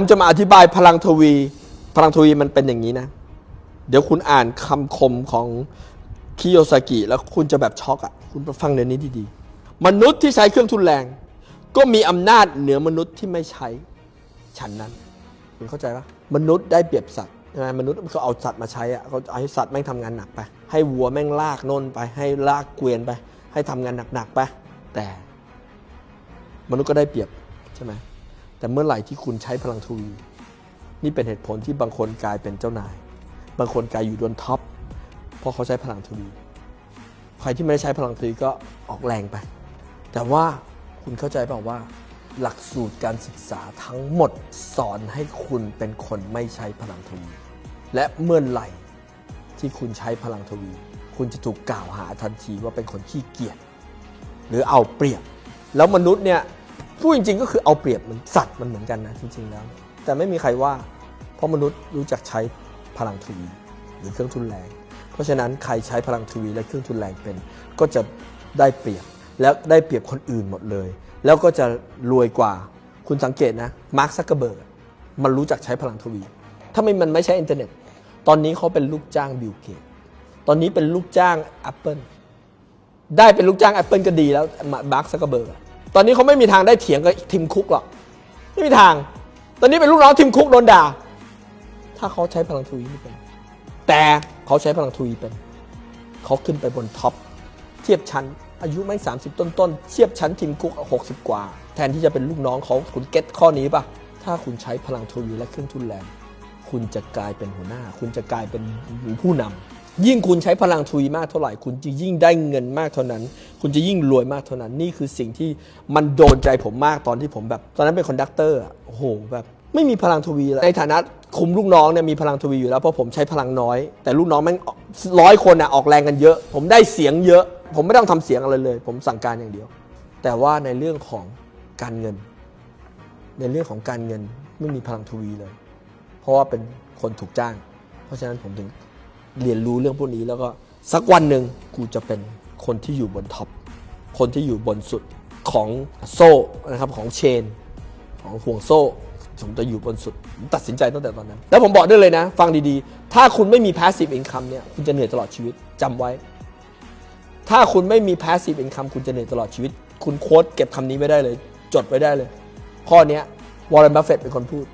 ผมจะมาอธิบายพลังทวี พลังทวีมันเป็นอย่างนี้นะ เดี๋ยวคุณอ่านคำคมของคิโยซากิแล้วคุณจะแบบช็อกอะ่ะ คุณฟังเดี๋ยวนี้ดีๆ มนุษย์ที่ใช้เครื่องทุนแรง ก็มีอำนาจเหนือมนุษย์ที่ไม่ใช้ ฉันนั้นคุณเข้าใจปะมนุษย์ได้เปรียบสัตว์ใช่ไหมมนุษย์เขาเอาสัตว์มาใช้อะเขาเอาให้สัตว์แม่งทำงานหนักไป ให้วัวแม่งลากโน่นไป ให้ลากเกวียนไป ให้ทำงานหนักๆไป แต่ มนุษย์ก็ได้เปรียบใช่ไหม แต่เมื่อไหร่ที่คุณใช้พลังทวี นี่เป็นเหตุผลที่บางคนกลายเป็นเจ้านาย บางคนกลายอยู่บนท็อปเพราะเขาใช้พลังทวี ใครที่ไม่ได้ใช้พลังทวีก็ออกแรงไป แต่ว่าคุณเข้าใจเปล่าว่า หลักสูตรการศึกษาทั้งหมดสอนให้คุณเป็นคนไม่ใช้พลังทวี และเมื่อไหร่ที่คุณใช้พลังทวี คุณจะถูกกล่าวหาทันทีว่าเป็นคนขี้เกียจหรือเอาเปรียบ แล้วมนุษย์เนี่ย พูดจริง ๆ ก็คือเอาเปรียบเหมือนสัตว์มันเหมือนกันนะจริงๆแล้ว แต่ไม่มีใครว่า เพราะมนุษย์รู้จักใช้พลังทวีหรือเครื่องทุนแรง เพราะฉะนั้นใครใช้พลังทวีและเครื่องทุนแรงเป็น ก็จะได้เปรียบแล้วได้เปรียบคนอื่นหมดเลย แล้วก็จะรวยกว่าคุณสังเกตนะมาร์คซักเกอร์เบิร์กมันรู้จักใช้พลังทวี ถ้าไม่มันไม่ใช่อินเทอร์เน็ต ตอนนี้เขาเป็นลูกจ้างบิลเกตตอนนี้เป็นลูกจ้าง Apple ได้เป็นลูกจ้าง Apple ก็ดีแล้วมาร์คซักเกอร์เบิร์ก ตอนนี้เขาไม่มีทางได้เถียงกับทีมคุกหรอกไม่มีทาง ตอนนี้เป็นลูกน้องทีมคุกโดนด่า ถ้าเขาใช้พลังทวีไม่เป็น แต่เขาใช้พลังทวีเป็น เขาขึ้นไปบนท็อปเทียบชั้น อายุไม่สามสิบต้นๆเทียบชั้นทีมคุกหกสิบกว่า แทนที่จะเป็นลูกน้องเขาคุณเก็ตข้อนี้ปะถ้าคุณใช้พลังทวีและเครื่องทุนแรง คุณจะกลายเป็นหัวหน้า คุณจะกลายเป็นผู้นำ ยิ่งคุณใช้พลังทวีมากเท่าไหร่ คุณจะยิ่งได้เงินมากเท่านั้น คุณจะยิ่งรวยมากเท่านั้น นี่คือสิ่งที่มันโดนใจผมมากตอนที่ผมแบบ ตอนนั้นเป็นคอนดักเตอร์โอ้โหแบบไม่มีพลังทวีเลยในฐานะคุมลูกน้องเนี่ยมีพลังทวีอยู่แล้วเพราะผมใช้พลังน้อย แต่ลูกน้องแม่งร้อยคนอะออกแรงกันเยอะ ผมได้เสียงเยอะ ผมไม่ต้องทำเสียงอะไรเลย ผมสั่งการอย่างเดียว แต่ว่าในเรื่องของการเงิน ในเรื่องของการเงินไม่มีพลังทวีเลย เพราะว่าเป็นคนถูกจ้าง เพราะฉะนั้นผมถึง เรียนรู้เรื่องพวกนี้แล้วก็สักวันหนึ่งกูจะเป็นคนที่อยู่บนท็อปคนที่อยู่บนสุดของโซ่นะครับของเชน ของห่วงโซ่ผมจะอยู่บนสุดผมตัดสินใจตั้งแต่ตอนนั้น แล้วผมบอกได้เลยนะ ฟังดีๆ ถ้าคุณไม่มี passive income เนี่ยคุณจะเหนื่อยตลอดชีวิตจำไว้ ถ้าคุณไม่มี passive income คุณจะเหนื่อยตลอดชีวิต คุณโค้ดเก็บคำนี้ไว้ได้เลย จดไว้ได้เลย ข้อนี้วอร์เรนบัฟเฟตเป็นคนพูด